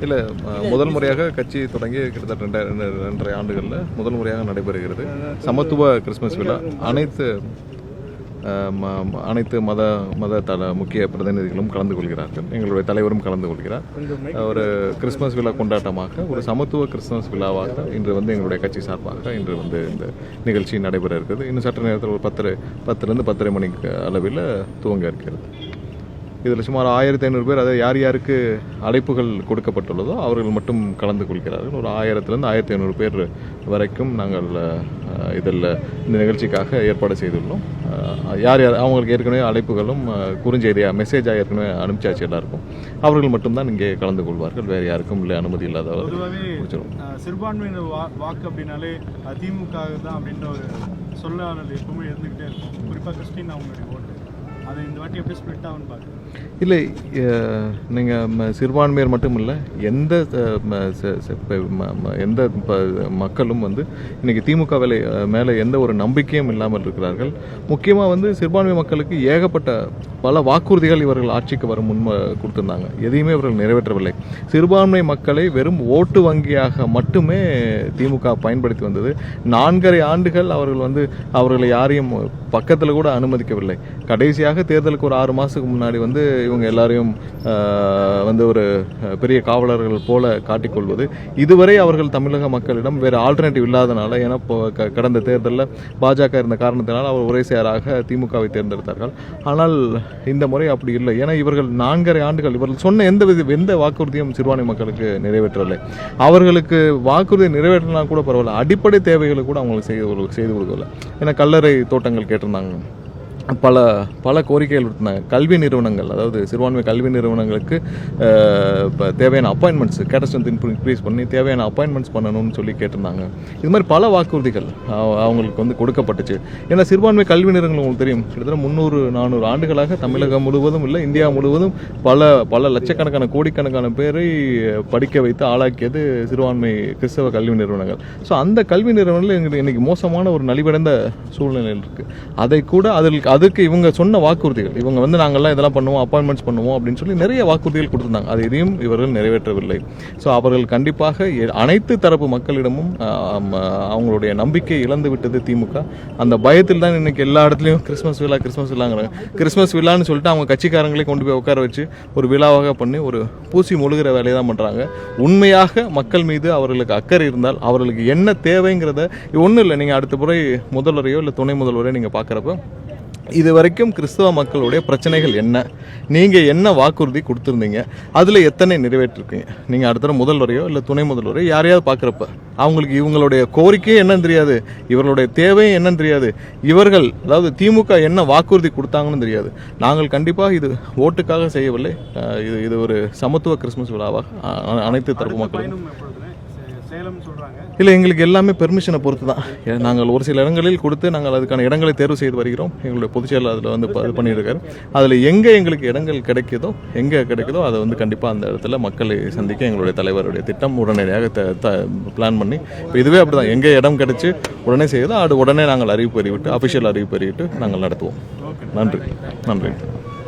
இல்லை முதல் முறையாக கட்சி தொடங்கி கிட்டத்தட்ட ரெண்டாயிரம் ரெண்டரை ஆண்டுகளில் முதல் முறையாக நடைபெறுகிறது. சமத்துவ கிறிஸ்மஸ் விழா. அனைத்து ம- அனைத்து மத மத தல முக்கிய பிரதிநிதிகளும் கலந்து கொள்கிறார்கள். எங்களுடைய தலைவரும் கலந்து கொள்கிறார். ஒரு கிறிஸ்மஸ் விழா கொண்டாட்டமாக ஒரு சமத்துவ கிறிஸ்மஸ் விழாவாக இன்று வந்து எங்களுடைய கட்சி சார்பாக இன்று வந்து இந்த நிகழ்ச்சி நடைபெற இருக்குது இன்னும் சற்று நேரத்தில் ஒரு பத்து பத்துலேருந்து பத்தரை மணிக்கு அளவில் துவங்க இருக்கிறது. இதில் சுமார் ஆயிரத்தி ஐநூறு பேர் அதாவது யார் யாருக்கு அழைப்புகள் கொடுக்கப்பட்டுள்ளதோ அவர்கள் மட்டும் கலந்து கொள்கிறார்கள். ஒரு ஆயிரத்துலேருந்து ஆயிரத்தி ஐநூறு பேர் வரைக்கும் நாங்கள் இதில் இந்த நிகழ்ச்சிக்காக ஏற்பாடு செய்துள்ளோம். யார் யார் அவங்களுக்கு ஏற்கனவே அழைப்புகளும் குறுஞ்செய்தியாக மெசேஜாக ஏற்கனவே அனுப்பிச்சாச்சு எல்லாருக்கும். அவர்கள் மட்டும்தான் இங்கே கலந்து கொள்வார்கள். வேறு யாருக்கும் இல்லை அனுமதி இல்லாதவர் அஹ், சிறுபான்மையினர் வாக்கு அப்படின்னாலே திமுக தான் அப்படின்ற ஒரு சொல்லானது எப்பவுமே இருந்துகிட்டே இருக்கும். குறிப்பாக கிறிஸ்டின் அவங்களுடைய ஓட்டு. அது இந்த வாட்டி எப்படி ஸ்ப்ளிட் ஆகும்னு பார்க்குறேன் இல்லை நீங்கள் சிறுபான்மையர் மட்டும் இல்லை எந்த எந்த மக்களும் வந்து இன்றைக்கி திமுக வேலை மேலே எந்த ஒரு நம்பிக்கையும் இல்லாமல் இருக்கிறார்கள். முக்கியமாக வந்து சிறுபான்மை மக்களுக்கு ஏகப்பட்ட பல வாக்குறுதிகள் இவர்கள் ஆட்சிக்கு வரும் முன் கொடுத்துருந்தாங்க. எதையுமே இவர்கள் நிறைவேற்றவில்லை. சிறுபான்மை மக்களை வெறும் ஓட்டு வங்கியாக மட்டுமே திமுக பயன்படுத்தி வந்தது. நான்கரை ஆண்டுகள் அவர்கள் வந்து அவர்களை யாரையும் பக்கத்தில் கூட அனுமதிக்கவில்லை. கடைசியாக தேர்தலுக்கு ஒரு ஆறு மாதத்துக்கு முன்னாடி வந்து இவங்க எல்லாரையும் வந்து ஒரு பெரிய காவலர்கள் போல காட்டிக்கொள்வது. இதுவரை அவர்கள் தமிழக மக்களிடம் வேறு ஆல்டர்னேட்டிவ் இல்லாதனால ஏன்னா இப்போ கடந்த தேர்தலில் பாஜக இருந்த காரணத்தினால் அவர் ஒரே சேராக திமுகவை தேர்ந்தெடுத்தார்கள். ஆனால் இந்த முறை அப்படி இல்லை. ஏன்னா இவர்கள் நான்கரை ஆண்டுகள் இவர்கள் சொன்ன எந்த வித எந்த வாக்குறுதியும் சிறுபான்மை மக்களுக்கு நிறைவேற்றவில்லை. அவர்களுக்கு வாக்குறுதி நிறைவேற்றினா கூட பரவாயில்ல. அடிப்படை தேவைகளை கூட அவங்களுக்கு செய்து செய்து கொடுக்கல ஏன்னா கல்லறை தோட்டங்கள் கேட்டிருந்தாங்க. பல பல கோரிக்கைகள் விட்டுனாங்க கல்வி நிறுவனங்கள் அதாவது சிறுபான்மை கல்வி நிறுவனங்களுக்கு இப்போ தேவையான அப்பாயின்மெண்ட்ஸ் கேட்டஸ்டன் இன்க்ரீஸ் பண்ணி தேவையான அப்பாயின்மெண்ட்ஸ் பண்ணணும்னு சொல்லி கேட்டிருந்தாங்க. இது மாதிரி பல வாக்குறுதிகள் அவ- அவங்களுக்கு வந்து கொடுக்கப்பட்டுச்சு. ஏன்னா சிறுபான்மை கல்வி நிறுவனங்கள் உங்களுக்கு தெரியும். கிட்டத்தட்ட முந்நூறு நானூறு ஆண்டுகளாக தமிழகம் முழுவதும் இல்லை இந்தியா முழுவதும் பல பல லட்சக்கணக்கான கோடிக்கணக்கான பேரை படிக்க வைத்து ஆளாக்கியது சிறுபான்மை கிறிஸ்தவ கல்வி நிறுவனங்கள். ஸோ அந்த கல்வி நிறுவனங்கள் எங்களுக்கு இன்னைக்கு மோசமான ஒரு நலிவடைந்த சூழ்நிலையில் இருக்குது அதை கூட அதில் அதுக்கு இவங்க சொன்ன வாக்குறுதிகள். இவங்க வந்து நாங்கள்லாம் இதெல்லாம் பண்ணுவோம் அப்பாயின்மெண்ட்ஸ் பண்ணுவோம் அப்படின்னு சொல்லி நிறைய வாக்குறுதிகள் கொடுத்துருந்தாங்க. அது எதையும் இவர்கள் நிறைவேற்றவில்லை. ஸோ அவர்கள் கண்டிப்பாக எ- அனைத்து தரப்பு மக்களிடமும் அவங்களுடைய நம்பிக்கை இழந்து விட்டது திமுக. அந்த பயத்தில் தான் இன்னைக்கு எல்லா இடத்துலையும் கிறிஸ்மஸ் விழா கிறிஸ்மஸ் விழாங்கிறாங்க. கிறிஸ்மஸ் விழான்னு சொல்லிட்டு அவங்க கட்சிக்காரங்களே கொண்டு போய் உட்கார வச்சு ஒரு விழாவாக பண்ணி ஒரு பூசி முழுகிற வேலையை தான் பண்ணுறாங்க உண்மையாக மக்கள் மீது அவர்களுக்கு அக்கறை இருந்தால் அவர்களுக்கு என்ன தேவைங்கிறத ஒன்றும் இல்லை. நீங்கள் அடுத்த முறை முதல்வரையோ இல்லை துணை முதல்வரையோ நீங்கள் பார்க்குறப்ப இது வரைக்கும் கிறிஸ்தவ மக்களுடைய பிரச்சனைகள் என்ன? நீங்கள் என்ன வாக்குறுதி கொடுத்துருந்தீங்க? அதில் எத்தனை நிறைவேற்றிருக்கீங்க? நீங்கள் அடுத்த முதல்வரையோ இல்லை துணை முதல்வரையோ யாரையாவது பார்க்குறப்ப அவங்களுக்கு இவங்களுடைய கோரிக்கையே என்னன்னு தெரியாது இவர்களுடைய தேவையும் என்னன்னு தெரியாது இவர்கள் அதாவது திமுக என்ன வாக்குறுதி கொடுத்தாங்கன்னு தெரியாது. நாங்கள் கண்டிப்பாக இது ஓட்டுக்காக செய்யவில்லை. இது இது ஒரு சமத்துவ கிறிஸ்மஸ் விழாவாக அனைத்து தரப்பு மக்களும். இல்லை எங்களுக்கு எல்லாமே பெர்மிஷனை பொறுத்து தான். நாங்கள் ஒரு சில இடங்களில் கொடுத்து நாங்கள் அதுக்கான இடங்களை தேர்வு செய்து வருகிறோம். எங்களுடைய பொதுச்செயலர் அதில் வந்து இது பண்ணியிருக்காரு. அதில் எங்கே எங்களுக்கு இடங்கள் கிடைக்குதோ எங்கே கிடைக்குதோ அதை வந்து கண்டிப்பாக அந்த இடத்துல மக்களை சந்திக்க எங்களுடைய தலைவருடைய திட்டம் உடனடியாக த பிளான் பண்ணி இப்போ இதுவே அப்படி தான் எங்கே இடம் கிடைச்சு உடனே செய்யுதோ அது உடனே நாங்கள் அறிவிப்பு அறிவிட்டு அஃபிஷியல் அறிவிப்பு அறிவிட்டு நாங்கள் நடத்துவோம். நன்றி. நன்றி.